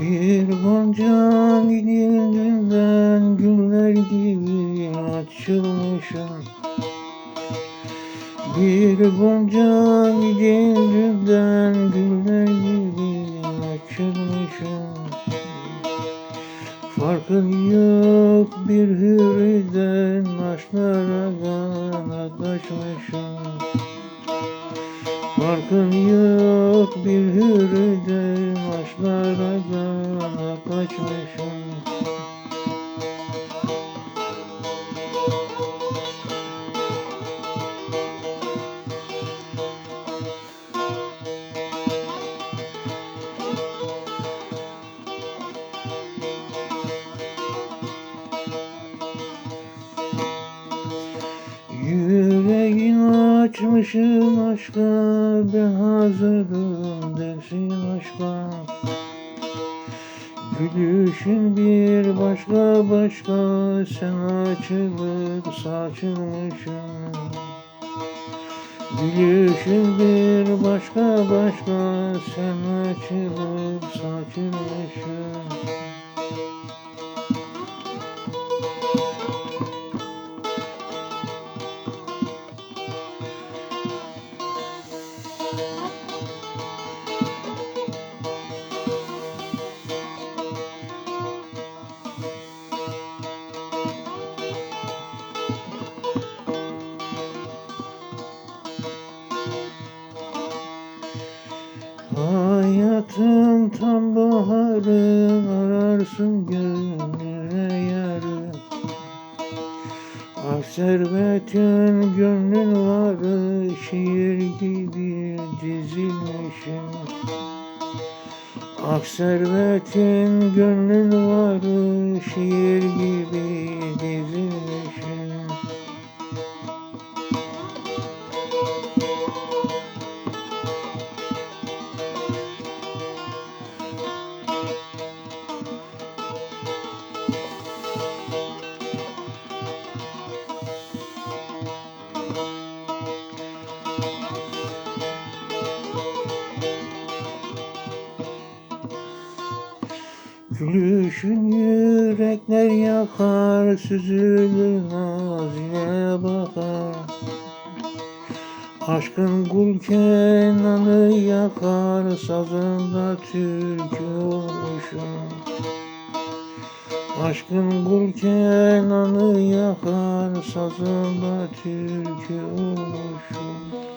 Bir gonca gidildiğinden güller gibi açılmışım. Bir gonca gidildiğinden güller gibi açılmışım. Farkın yok bir hürriden aşklara kanatlaşmışım Farkın yok bir hürriden açmışım aşka ben hazırım dersin aşka Gülüşün bir başka başka sen açılıp saçılmışım Gülüşün bir başka başka sen açılıp saçılmışım Hayatım tam baharım ararsın gönlüne yarım Ah servetin gönlün varı şiir gibi dizilmişim. Ah servetin gönlün varı şiir gibi dizilmişim Gülüşün yürekler yakar, süzülür nazine bakar. Aşkın gul kenanı yakar, sazında türkü olmuşum. Aşkın gul kenanı yakar, sazında türkü olmuşum.